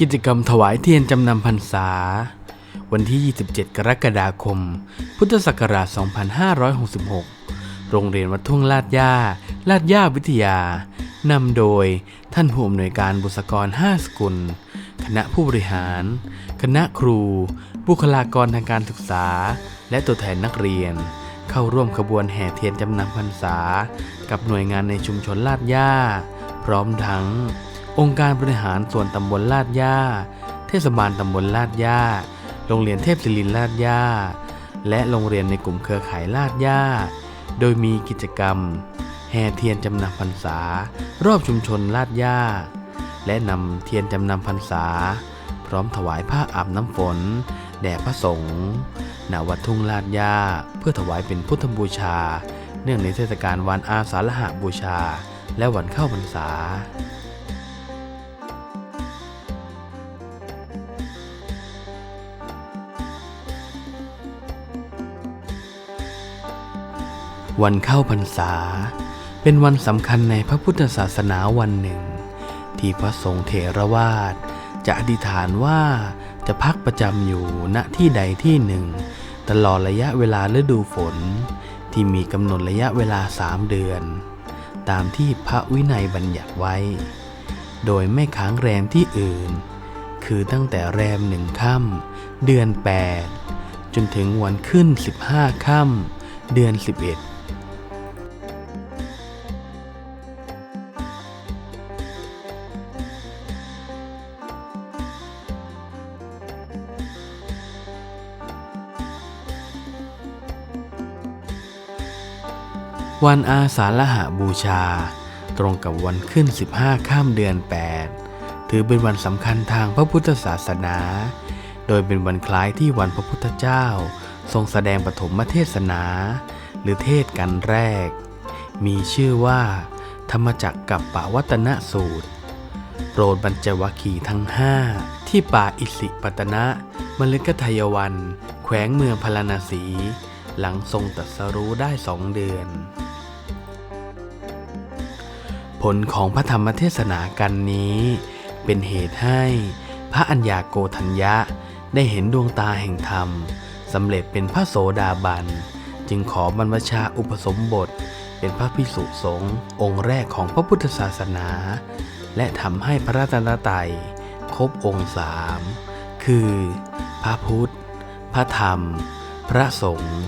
กิจกรรมถวายเทียนจำนำพรรษา วันที่ 27 กรกฎาคม พุทธศักราช 2566 โรงเรียนวัดทุ่งลาดย่า ลาดย่าวิทยา นำโดยท่านผู้อำนวยการบุษกร 5 สกุล คณะผู้บริหาร คณะครู บุคลากรทางการศึกษา และตัวแทนนักเรียน เข้าร่วมขบวนแห่เทียนจำนำพรรษา กับหน่วยงานในชุมชนลาดย่า พร้อมทั้ง องค์การบริหารส่วนตำบลลาดย่า เทศบาลตำบลลาดย่า โรงเรียนเทพศิรินลาดย่า และโรงเรียนในกลุ่มเครือข่ายลาดย่า โดยมีกิจกรรม แห่เทียนจำนำพรรษา รอบชุมชนลาดย่า และนำเทียนจำนำพรรษา พร้อมถวายผ้าอาบน้ำฝน แด่พระสงฆ์ณวัดทุ่งลาดย่า เพื่อถวายเป็นพุทธบูชา เนื่องในเทศกาลวันอาสาฬหบูชา และวันเข้าพรรษา วันเข้าพรรษา เป็นวันสำคัญในพระพุทธศาสนาวันหนึ่ง ที่พระสงฆ์เถรวาทจะอธิษฐานว่าจะพักประจำอยู่ณที่ใดที่หนึ่ง ตลอดระยะเวลาฤดูฝน ที่มีกำหนดระยะเวลาสามเดือน ตามที่พระวินัยบัญญัติไว้ โดยไม่ค้างแรมที่อื่น คือตั้งแต่แรมหนึ่งค่ำเดือน 8 จนถึงวันขึ้น 15 ค่ำเดือน 11 วันอาสาฬหบูชา ตรงกับวันขึ้น 15 ข้ามเดือน 8 ถือเป็นวันสำคัญทางพระพุทธศาสนา โดยเป็นวันคล้ายที่วันพระพุทธเจ้า ทรงแสดงปฐมเทศนา หรือเทศกันแรก มีชื่อว่า ธรรมจักกับปวัตนสูตรโปรดบรรจวคีทั้งห้าที่ป่าอิสิปตนะมฤคทายวัน แขวงเมืองพาราณสี หลังทรงตรัสรู้ได้สองเดือน ผลของพระธรรมเทศนากันนี้ เป็นเหตุให้พระอัญญาโกธัญญะได้เห็นดวงตาแห่งธรรมสำเร็จเป็นพระโสดาบัน จึงขอบรรพชาอุปสมบท เป็นพระพิสุสงฆ์องค์แรกของพระพุทธศาสนา และทำให้พระรัตนตรัยครบองค์สามคือ พระพุทธ พระธรรม พระสงฆ์